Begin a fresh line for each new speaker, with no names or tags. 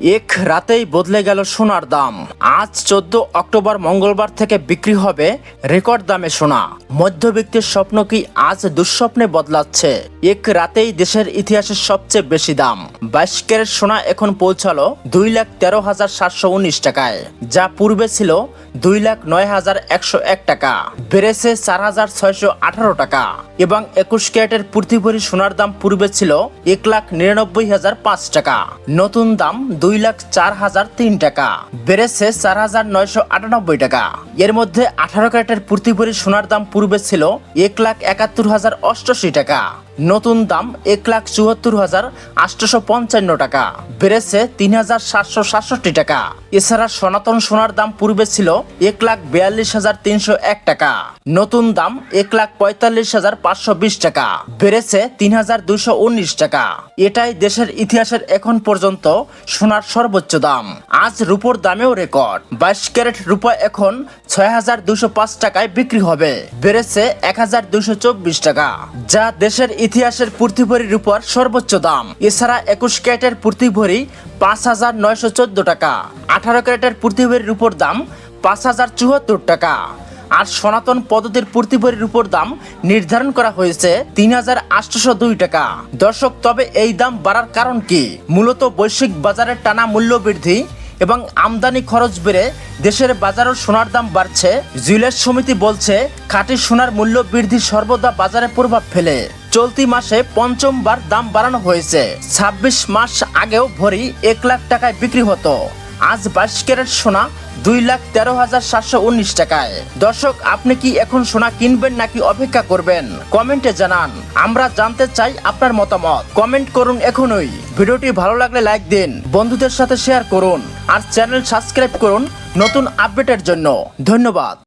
এক রাতেই বদলে গেল সোনার দাম। আজ চোদ্দ অক্টোবর মঙ্গলবার থেকে বিক্রি হবে রেকর্ড দামে সোনা। মধ্যবিত্তের স্বপ্ন কি আজ দুঃস্বপ্নে বদলাচ্ছে? এক রাতেই দেশের ইতিহাসের সবচেয়ে বেশি দাম। বাইশ ক্যারেট সোনা এখন পৌঁছালো দুই লাখ তেরো হাজার সাতশো উনিশ টাকায়, যা পূর্বে ছিল দুই লাখ নয় হাজার একশো এক টাকা। বেড়েছে চার হাজার ছয়শো আঠারো টাকা এবং একুশ ক্যারেটের প্রতি ভরি সোনার দাম পূর্বে ছিল এক লাখ নিরানব্বই হাজার পাঁচ টাকা। নতুন দাম দুই লাখ চার হাজার তিন টাকা। বেড়েছে চার হাজার নয়শো আটানব্বই টাকা। এর মধ্যে আঠারো ক্যারেটের প্রতি ভরি সোনার দাম পূর্বে ছিল এক লাখ একাত্তর হাজার অষ্টআশি টাকা। নতুন দাম এক লাখ চুয়াত্তর হাজার আটশোশো পঞ্চান্ন টাকা। বেড়েছে তিন হাজার সাতশো সাতষট্টি টাকা। এছাড়া সনাতন সোনার দাম পূর্বে ছিল এক লাখ বিয়াল্লিশ হাজার তিনশো এক টাকা। নতুন দাম এক লাখ পঁয়তাল্লিশ হাজার পাঁচশো বিশ টাকা। বেড়েছে তিন হাজার দুশো উনিশ টাকা। এটাই দেশের ইতিহাসের এখন পর্যন্ত সোনার সর্বোচ্চ দাম। আজ রূপোর দামেও রেকর্ড। বাইশ ক্যারেট রূপা এখন ছয় হাজার দুশো পাঁচ টাকায় বিক্রি হবে। বেড়েছে এক হাজার দুশো চব্বিশ টাকা। যা দেশের ইতিহাসের প্রতি ভরি রূপার সর্বোচ্চ দাম। এছাড়া একুশ ক্যারেটের প্রতি ভরি পাঁচ হাজার নয়শো চোদ্দ টাকা। আঠারো ক্যারেটের প্রতি ভরি রূপোর দাম পাঁচ হাজার চুয়াত্তর টাকা। আর সনাতন পদ্ধতির প্রতি ভরির উপর দাম নির্ধারণ করা হয়েছে তিন হাজার আটশোশো দুই টাকা। দর্শক, তবে এই দাম বাড়ার কারণ কি? মূলত বৈশ্বিক বাজারের টানা মূল্য বৃদ্ধি এবং আমদানি খরচ বেড়ে দেশের বাজারের সোনার দাম বাড়ছে। জুয়েলার্স সমিতি বলছে, খাঁটি সোনার মূল্য বৃদ্ধি সর্বদা বাজারে প্রভাব ফেলে। চলতি মাসে পঞ্চমবার দাম বাড়ানো হয়েছে। ছাব্বিশ মাস আগেও ভরি এক লাখ টাকায় বিক্রি হতো। আজ বাইশ ক্যারেট সোনা দুই লাখ তেরো হাজার সাতশো উনিশ টাকায়। দর্শক, আপনি কি এখন সোনা কিনবেন নাকি অপেক্ষা করবেন? কমেন্টে জানান। আমরা জানতে চাই আপনার মতামত। কমেন্ট করুন এখনই। ভিডিওটি ভালো লাগলে লাইক দিন, বন্ধুদের সাথে শেয়ার করুন, আর চ্যানেল সাবস্ক্রাইব করুন নতুন আপডেটের জন্য। ধন্যবাদ।